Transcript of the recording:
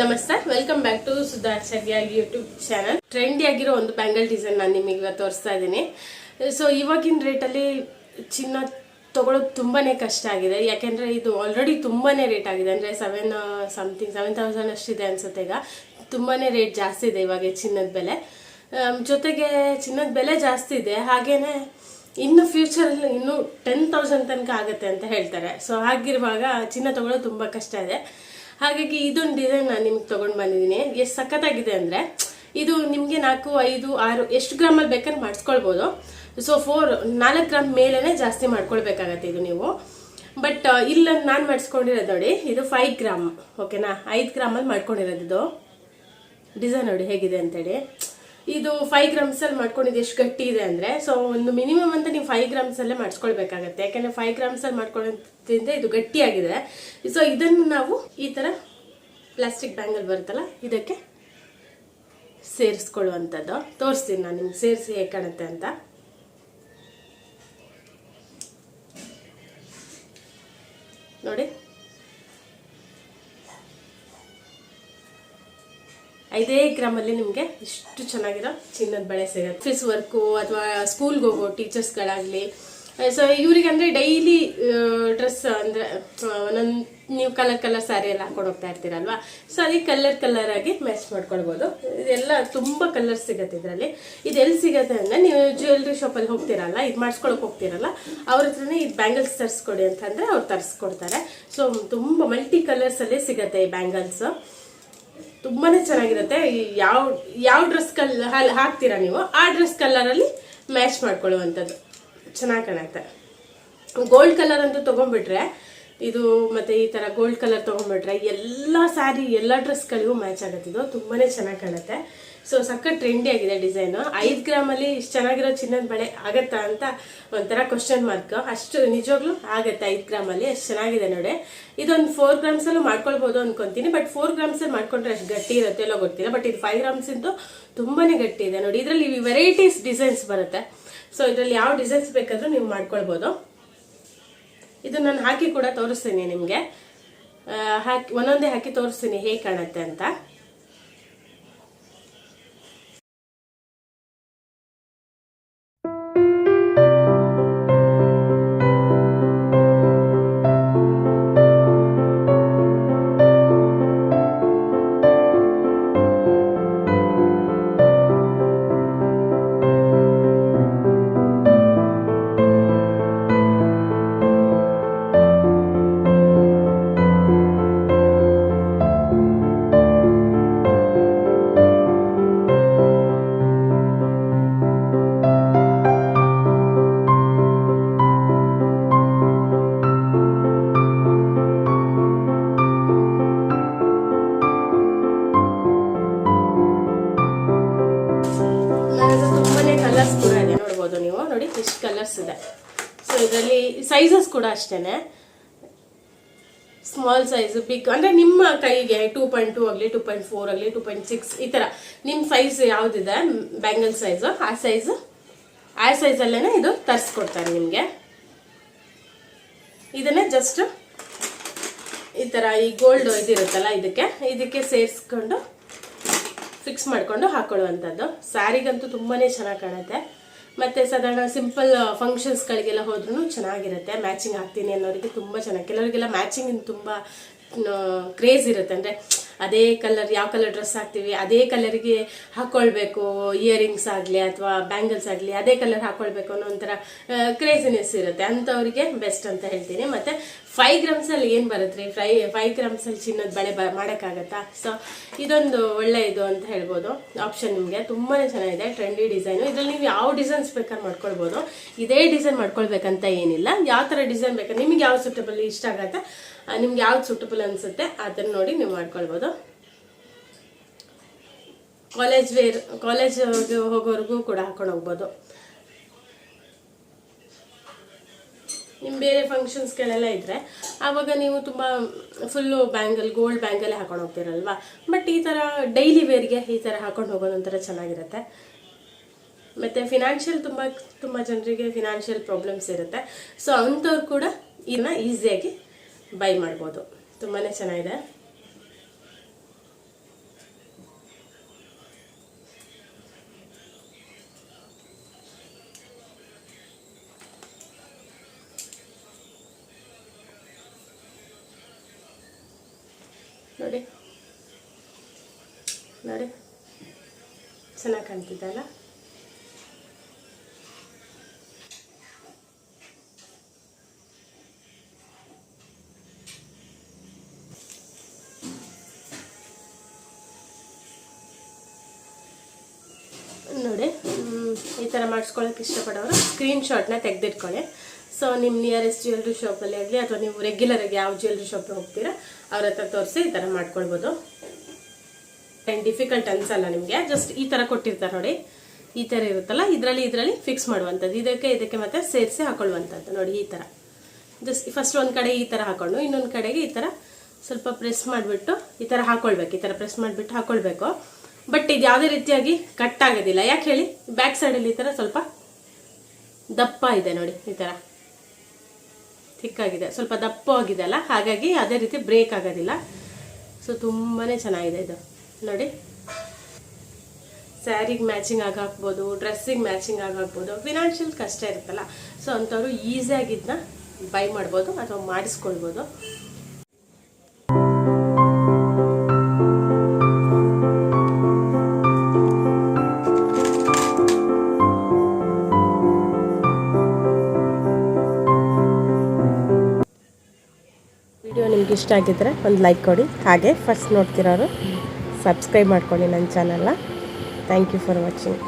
ನಮಸ್ತೆ welcome back to Sudhacharya YouTube channel trendy ಆಗಿರೋ ಒಂದು ಬ್ಯಾಂಗಲ್ ಡಿಸೈನ್ ನಾನು ನಿಮಗೆ ತೋರಿಸ್ತಾ ಇದ್ದೀನಿ. ಸೊ ಇವಾಗಿನ ರೇಟಲ್ಲಿ ಚಿನ್ನ ತಗೊಳ್ಳೋದು ತುಂಬಾನೇ ಕಷ್ಟ ಆಗಿದೆ. ಯಾಕೆಂದರೆ ಇದು ಆಲ್ರೆಡಿ ತುಂಬಾನೇ ರೇಟ್ ಆಗಿದೆ. ಅಂದ್ರೆ ಸೆವೆನ್ ಸಮಥಿಂಗ್ ಸೆವೆನ್ ತೌಸಂಡ್ ಅಷ್ಟಿದೆ ಅನ್ಸುತ್ತೆ ಈಗ. ತುಂಬಾನೇ ರೇಟ್ ಜಾಸ್ತಿ ಇದೆ ಇವಾಗ ಚಿನ್ನದ ಬೆಲೆ. ಜೊತೆಗೆ ಚಿನ್ನದ ಬೆಲೆ ಜಾಸ್ತಿ ಇದೆ. ಹಾಗೇನೆ ಇನ್ನು ಫ್ಯೂಚರಲ್ಲಿ ಇನ್ನು ಟೆನ್ ತೌಸಂಡ್ ತನಕ ಆಗುತ್ತೆ ಅಂತ ಹೇಳ್ತಾರೆ. ಸೊ ಹಾಗಿರುವಾಗ ಚಿನ್ನ ತಗೊಳ್ಳೋದು ತುಂಬ ಕಷ್ಟ ಇದೆ. ಹಾಗಾಗಿ ಇದೊಂದು ಡಿಸೈನ್ ನಾನು ನಿಮ್ಗೆ ತೊಗೊಂಡು ಬಂದಿದ್ದೀನಿ ಎಷ್ಟು ಸಖತ್ತಾಗಿದೆ ಅಂದರೆ, ಇದು ನಿಮಗೆ ನಾಲ್ಕು, ಐದು, ಆರು, ಎಷ್ಟು ಗ್ರಾಮಲ್ಲಿ ಬೇಕಾದ್ರೆ ಮಾಡಿಸ್ಕೊಳ್ಬೋದು. ಸೊ ಫೋರ್ ನಾಲ್ಕು ಗ್ರಾಮ್ ಮೇಲೇ ಜಾಸ್ತಿ ಮಾಡ್ಕೊಳ್ಬೇಕಾಗತ್ತೆ ಇದು ನೀವು. ಬಟ್ ಇಲ್ಲ, ನಾನು ಮಾಡಿಸ್ಕೊಂಡಿರೋದು ನೋಡಿ, ಇದು ಫೈವ್ ಗ್ರಾಮ್ ಓಕೆನಾ ಐದು ಗ್ರಾಮಲ್ಲಿ ಮಾಡ್ಕೊಂಡಿರೋದು ಇದು. ಡಿಸೈನ್ ನೋಡಿ ಹೇಗಿದೆ ಅಂತೇಳಿ. ಇದು ಫೈವ್ ಗ್ರಾಮ್ಸ್ ಅಲ್ಲಿ ಮಾಡ್ಕೊಂಡಿದ್ದು ಎಷ್ಟು ಗಟ್ಟಿ ಇದೆ ಅಂದ್ರೆ ಸೊ ಒಂದು ಮಿನಿಮಮ್ ಅಂತ ನೀವು ಫೈವ್ ಗ್ರಾಮ್ಸ್ ಅಲ್ಲೇ ಮಾಡಿಸ್ಕೊಳ್ಬೇಕಾಗತ್ತೆ. ಯಾಕಂದ್ರೆ ಫೈವ್ ಗ್ರಾಮ್ಸ್ ಅಲ್ಲಿ ಮಾಡ್ಕೊಳ್ಳೋದ್ರಿಂದ ಇದು ಗಟ್ಟಿಯಾಗಿದೆ. ಸೊ ಇದನ್ನು ನಾವು ಈ ತರ ಪ್ಲಾಸ್ಟಿಕ್ ಬ್ಯಾಂಗಲ್ ಬರುತ್ತಲ್ಲ, ಇದಕ್ಕೆ ಸೇರಿಸ್ಕೊಳ್ಳುವಂಥದ್ದು. ತೋರಿಸ್ತೀನಿ ನಾನು ನಿಮ್ಗೆ ಸೇರಿಸಿ ಹೇಗೆ ಕಾಣುತ್ತೆ ಅಂತ. ಐದೇ ಗ್ರಾಮಲ್ಲಿ ನಿಮಗೆ ಇಷ್ಟು ಚೆನ್ನಾಗಿರೋ ಚಿನ್ನದ ಬಳೆ ಸಿಗುತ್ತೆ. ಆಫೀಸ್ ವರ್ಕು ಅಥವಾ ಸ್ಕೂಲ್ಗೆ ಹೋಗೋ ಟೀಚರ್ಸ್ಗಳಾಗಲಿ ಸೊ ಇವರಿಗೆ ಅಂದರೆ ಡೈಲಿ ಡ್ರೆಸ್ ಅಂದರೆ ಒಂದೊಂದು, ನೀವು ಕಲರ್ ಕಲರ್ ಸ್ಯಾರಿ ಎಲ್ಲ ಹಾಕೊಂಡು ಹೋಗ್ತಾ ಇರ್ತೀರಲ್ವಾ? ಸೊ ಅದಕ್ಕೆ ಕಲರ್ ಕಲರ್ ಆಗಿ ಮ್ಯಾಚ್ ಮಾಡ್ಕೊಳ್ಬೋದು. ಇದೆಲ್ಲ ತುಂಬ ಕಲರ್ ಸಿಗುತ್ತೆ ಇದರಲ್ಲಿ. ಇದು ಎಲ್ಲಿ ಸಿಗುತ್ತೆ ಅಂದರೆ ನೀವು ಜ್ಯುವೆಲ್ರಿ ಶಾಪಲ್ಲಿ ಹೋಗ್ತೀರಲ್ಲ, ಇದು ಮಾಡಿಸ್ಕೊಳಕ್ಕೆ ಹೋಗ್ತಿರಲ್ಲ, ಅವ್ರ ಹತ್ರನೇ ಇದು ಬ್ಯಾಂಗಲ್ಸ್ ತರಿಸ್ಕೊಡಿ ಅಂತಂದರೆ ಅವ್ರು ತರಿಸ್ಕೊಡ್ತಾರೆ. ಸೊ ತುಂಬ ಮಲ್ಟಿ ಕಲರ್ಸಲ್ಲೇ ಸಿಗುತ್ತೆ ಈ ಬ್ಯಾಂಗಲ್ಸ್ ತುಂಬಾನೇ ಚೆನ್ನಾಗಿರುತ್ತೆ. ಯಾವ ಯಾವ ಡ್ರೆಸ್ ಕಲ್ ಹಾಕ್ತೀರಾ ನೀವು, ಆ ಡ್ರೆಸ್ ಕಲರಲ್ಲಿ ಮ್ಯಾಚ್ ಮಾಡ್ಕೊಳ್ಳುವಂಥದ್ದು. ಚೆನ್ನಾಗಿ ಕಾಣುತ್ತೆ. ಗೋಲ್ಡ್ ಕಲರ್ ಅಂತೂ ತೊಗೊಂಡ್ಬಿಟ್ರೆ, ಇದು ಮತ್ತೆ ಈ ತರ ಗೋಲ್ಡ್ ಕಲರ್ ತೊಗೊಂಡ್ಬಿಟ್ರೆ, ಎಲ್ಲ ಸ್ಯಾರಿ ಎಲ್ಲ ಡ್ರೆಸ್ಗಳಿಗೂ ಮ್ಯಾಚ್ ಆಗುತ್ತೆ. ಇದು ತುಂಬಾನೇ ಚೆನ್ನಾಗಿ ಕಾಣುತ್ತೆ. ಸೊ ಸಕ್ಕ ಟ್ರೆಂಡಿ ಆಗಿದೆ ಡಿಸೈನು ಐದು ಗ್ರಾಮಲ್ಲಿ ಇಷ್ಟು ಚೆನ್ನಾಗಿರೋ ಚಿನ್ನದ ಬಳೆ ಆಗತ್ತಾ ಅಂತ ಒಂಥರ ಕ್ವಶನ್ ಮಾರ್ಕ್ ಅಷ್ಟು ನಿಜವಾಗ್ಲೂ ಆಗತ್ತೆ ಐದು ಗ್ರಾಮಲ್ಲಿ, ಅಷ್ಟು ಚೆನ್ನಾಗಿದೆ ನೋಡಿ. ಇದೊಂದು ಫೋರ್ ಗ್ರಾಮ್ಸಲ್ಲೂ ಮಾಡ್ಕೊಳ್ಬೋದು ಅನ್ಕೊಂತೀನಿ ಬಟ್ ಫೋರ್ ಗ್ರಾಮ್ಸಲ್ಲಿ ಮಾಡ್ಕೊಂಡ್ರೆ ಅಷ್ಟು ಗಟ್ಟಿ ಇರುತ್ತೆ ಎಲ್ಲೋ ಗೊತ್ತಿಲ್ಲ ಬಟ್ ಇದು ಫೈವ್ ಗ್ರಾಮ್ಸ್ ಇಂತೂ ತುಂಬಾನೇ ಗಟ್ಟಿ ಇದೆ ನೋಡಿ. ಇದರಲ್ಲಿ ವೆರೈಟೀಸ್ ಡಿಸೈನ್ಸ್ ಬರುತ್ತೆ. ಸೊ ಇದರಲ್ಲಿ ಯಾವ ಡಿಸೈನ್ಸ್ ಬೇಕಾದರೂ ನೀವು ಮಾಡ್ಕೊಳ್ಬೋದು. ಇದು ನಾನು ಹಾಕಿ ಕೂಡ ತೋರಿಸ್ತೀನಿ ನಿಮಗೆ. ಹಾಕಿ, ಒಂದೊಂದೇ ಹಾಕಿ ತೋರಿಸ್ತೀನಿ ಹೇಗೆ ಕಾಣುತ್ತೆ ಅಂತ. ಎಷ್ಟು ಕಲರ್ಸ್ ಇದೆ. ಸೊ ಇದರಲ್ಲಿ ಸೈಜಸ್ ಕೂಡ ಅಷ್ಟೇ ಸ್ಮಾಲ್ ಸೈಜ್ ಬಿಗ್ ಅಂದರೆ ನಿಮ್ಮ ಕೈಗೆ ಟೂ ಪಾಯಿಂಟ್ ಟೂ ಆಗಲಿ ಟೂ ಪಾಯಿಂಟ್ ಫೋರ್ ಆಗಲಿ ಟೂ ಪಾಯಿಂಟ್ ಸಿಕ್ಸ್ ಈ ಥರ ನಿಮ್ಮ ಸೈಜ್ ಯಾವುದಿದೆ? ಬ್ಯಾಂಗಲ್ ಸೈಜು ಆ ಸೈಜ್ ಆ ಸೈಜಲ್ಲೇ ಇದು ತರಿಸ್ಕೊಡ್ತಾರೆ ನಿಮಗೆ. ಇದನ್ನೇ ಜಸ್ಟ್ ಈ ಥರ ಈ ಗೋಲ್ಡ್ ಇದಿರುತ್ತಲ್ಲ ಇದಕ್ಕೆ ಇದಕ್ಕೆ ಸೇರಿಸ್ಕೊಂಡು ಫಿಕ್ಸ್ ಮಾಡಿಕೊಂಡು ಹಾಕೊಳ್ಳುವಂಥದ್ದು. ಸ್ಯಾರಿಗಂತೂ ತುಂಬಾ ಚೆನ್ನಾಗಿ ಕಾಣುತ್ತೆ. ಮತ್ತೆ ಸಾಧಾರಣ ಸಿಂಪಲ್ ಫಂಕ್ಷನ್ಸ್ಗಳಿಗೆಲ್ಲ ಹೋದ್ರೂ ಚೆನ್ನಾಗಿರುತ್ತೆ. ಮ್ಯಾಚಿಂಗ್ ಹಾಕ್ತೀನಿ ಅನ್ನೋರಿಗೆ ತುಂಬ ಚೆನ್ನಾಗಿ ಕೆಲವರಿಗೆಲ್ಲ ಮ್ಯಾಚಿಂಗ್ ತುಂಬ ಕ್ರೇಜ್ ಇರುತ್ತೆ. ಅಂದರೆ ಅದೇ ಕಲರ್ ಯಾವ ಕಲರ್ ಡ್ರೆಸ್ ಹಾಕ್ತೀವಿ, ಅದೇ ಕಲರಿಗೆ ಹಾಕ್ಕೊಳ್ಬೇಕು ಇಯರಿಂಗ್ಸ್ ಆಗಲಿ ಅಥವಾ ಬ್ಯಾಂಗಲ್ಸ್ ಆಗಲಿ ಅದೇ ಕಲರ್ ಹಾಕ್ಕೊಳ್ಬೇಕು ಅನ್ನೋ ಒಂಥರ ಕ್ರೇಜಿನೆಸ್ ಇರುತ್ತೆ. ಅಂಥವ್ರಿಗೆ ಬೆಸ್ಟ್ ಅಂತ ಹೇಳ್ತೀನಿ. ಮತ್ತು ಫೈವ್ ಗ್ರಾಮ್ಸಲ್ಲಿ ಏನು ಬರುತ್ತೆ? ಫ್ರೈ ಫೈವ್ ಗ್ರಾಮ್ಸಲ್ಲಿ ಚಿನ್ನದ ಬಳೆ ಬ, ಮಾಡೋಕ್ಕಾಗತ್ತಾ? ಸೊ ಇದೊಂದು ಒಳ್ಳೆ ಇದು ಅಂತ ಹೇಳ್ಬೋದು. ಆಪ್ಷನ್ ನಿಮಗೆ. ತುಂಬಾ ಚೆನ್ನಾಗಿದೆ. ಟ್ರೆಂಡಿ ಡಿಸೈನು ಇದರಲ್ಲಿ ನೀವು ಯಾವ ಡಿಸೈನ್ಸ್ ಬೇಕಾದ್ರೆ ಮಾಡ್ಕೊಳ್ಬೋದು. ಇದೇ ಡಿಸೈನ್ ಮಾಡ್ಕೊಳ್ಬೇಕಂತ ಏನಿಲ್ಲ. ಯಾವ ಥರ ಡಿಸೈನ್ ಬೇಕಾದ್ರೆ ನಿಮ್ಗೆ ಯಾವ ಸೂಟಬಲ್ ಇಷ್ಟ ಆಗತ್ತೆ ನಿಮ್ಗೆ ಯಾವ್ದು ಸೂಟಬಲ್ ಅನ್ಸುತ್ತೆ ಅದನ್ನ ನೋಡಿ ನೀವು ಮಾಡ್ಕೊಳ್ಬೋದು. ಕಾಲೇಜ್ ವೇರ್ ಕಾಲೇಜ್ ಹೋಗೋರ್ಗೂ ಕೂಡ ಹಾಕೊಂಡು ಹೋಗ್ಬೋದು. ನಿಮ್ಮ ಬೇರೆ ಫಂಕ್ಷನ್ಸ್ಗಳೆಲ್ಲ ಇದ್ದರೆ ಆವಾಗ ನೀವು ತುಂಬ ಫುಲ್ಲು ಬ್ಯಾಂಗಲ್ ಗೋಲ್ಡ್ ಬ್ಯಾಂಗಲ್ ಹಾಕೊಂಡು ಹೋಗ್ತೀರಲ್ವಾ? ಬಟ್ ಈ ಥರ ಡೈಲಿ ವೇರ್ಗೆ ಈ ಥರ ಹಾಕೊಂಡು ಹೋಗೋದು ಒಂಥರ ಚೆನ್ನಾಗಿರುತ್ತೆ. ಮತ್ತು ಫಿನಾನ್ಷಿಯಲ್ ತುಂಬ ತುಂಬ ಜನರಿಗೆ ಫಿನಾನ್ಷಿಯಲ್ ಪ್ರಾಬ್ಲಮ್ಸ್ ಇರುತ್ತೆ. ಸೊ ಅಂಥವ್ರು ಕೂಡ ಇದನ್ನ ಈಸಿಯಾಗಿ ಬೈ ಮಾಡ್ಬೋದು. ತುಂಬಾ ಚೆನ್ನಾಗಿದೆ. ನೋಡಿ. ನೋಡಿ. ಚೆನ್ನಾಗಿ ಕಾಣ್ತಿದ್ದಲ್ಲ ಮಾಡಿಸ್ಕೊಳ್ಳೋಕೆ ಇಷ್ಟಪಡೋರು ಸ್ಕ್ರೀನ್ಶಾಟ್ನ ತೆಗೆದಿಟ್ಕೊಳ್ಳಿ. ಸೊ ನಿಮ್ಮ ನಿಯರೆಸ್ಟ್ ಜ್ಯುವೆಲ್ರಿ ಶಾಪಲ್ಲಿ ಆಗಲಿ ಅಥವಾ ನೀವು ರೆಗ್ಯುಲರಾಗಿ ಯಾವ ಜ್ಯುವೆಲ್ರಿ ಶಾಪ್ಗೆ ಹೋಗ್ತೀರಾ, ಅವ್ರ ಹತ್ರ ತೋರಿಸಿ ಈ ಥರ ಮಾಡ್ಕೊಳ್ಬೋದು. ಆ್ಯಂಡ್ ಡಿಫಿಕಲ್ಟ್ ಅನ್ಸಲ್ಲ ನಿಮಗೆ ಜಸ್ಟ್ ಈ ಥರ ಕೊಟ್ಟಿರ್ತಾರೆ ನೋಡಿ. ಈ ಥರ ಇರುತ್ತಲ್ಲ, ಇದರಲ್ಲಿ ಇದರಲ್ಲಿ ಫಿಕ್ಸ್ ಮಾಡುವಂಥದ್ದು. ಇದಕ್ಕೆ ಇದಕ್ಕೆ ಮತ್ತೆ ಸೇರಿಸಿ ಹಾಕೊಳ್ಳುವಂಥದ್ದು ನೋಡಿ ಈ ಥರ ಜಸ್ಟ್ ಫಸ್ಟ್ ಒಂದು ಕಡೆ ಈ ಥರ ಹಾಕೊಂಡು, ಇನ್ನೊಂದು ಕಡೆಗೆ ಈ ಥರ ಸ್ವಲ್ಪ ಪ್ರೆಸ್ ಮಾಡಿಬಿಟ್ಟು ಈ ಥರ ಹಾಕೊಳ್ಬೇಕು, ಈ ಥರ ಪ್ರೆಸ್ ಮಾಡಿಬಿಟ್ಟು ಹಾಕೊಳ್ಬೇಕು. ಬಟ್ ಇದು ಯಾವುದೇ ರೀತಿಯಾಗಿ ಕಟ್ ಆಗೋದಿಲ್ಲ. ಯಾಕೆ ಹೇಳಿ? ಬ್ಯಾಕ್ ಸೈಡಲ್ಲಿ ಈ ಥರ ಸ್ವಲ್ಪ ದಪ್ಪ ಇದೆ ನೋಡಿ, ಈ ಥರ ಥಿಕ್ಕಾಗಿದೆ. ಸ್ವಲ್ಪ ದಪ್ಪ ಆಗಿದೆ ಅಲ್ಲ? ಹಾಗಾಗಿ ಅದೇ ರೀತಿ ಬ್ರೇಕ್ ಆಗೋದಿಲ್ಲ. ಸೊ ತುಂಬಾ ಚೆನ್ನಾಗಿದೆ ಇದು. ನೋಡಿ. ಸ್ಯಾರಿಗೆ ಮ್ಯಾಚಿಂಗ್ ಆಗಿ ಹಾಕ್ಬೋದು ಡ್ರೆಸ್ಸಿಗೆ ಮ್ಯಾಚಿಂಗ್ ಆಗಿ ಹಾಕ್ಬೋದು ಫಿನಾನ್ಷಿಯಲ್ ಕಷ್ಟ ಇರುತ್ತಲ್ಲ. ಸೊ ಅಂಥವ್ರು ಈಸಿಯಾಗಿ ಇದನ್ನ ಬೈ ಮಾಡ್ಬೋದು ಅಥವಾ ಮಾಡಿಸ್ಕೊಳ್ಬೋದು. ಇಷ್ಟ ಆಗಿದ್ದರೆ ಒಂದು ಲೈಕ್ ಕೊಡಿ. ಹಾಗೆ ಫಸ್ಟ್ ನೋಡ್ತಿರೋರು ಸಬ್ಸ್ಕ್ರೈಬ್ ಮಾಡ್ಕೊಳ್ಳಿ ನನ್ನ ಚಾನಲ್ನ ಥ್ಯಾಂಕ್ ಯು ಫಾರ್ ವಾಚಿಂಗ್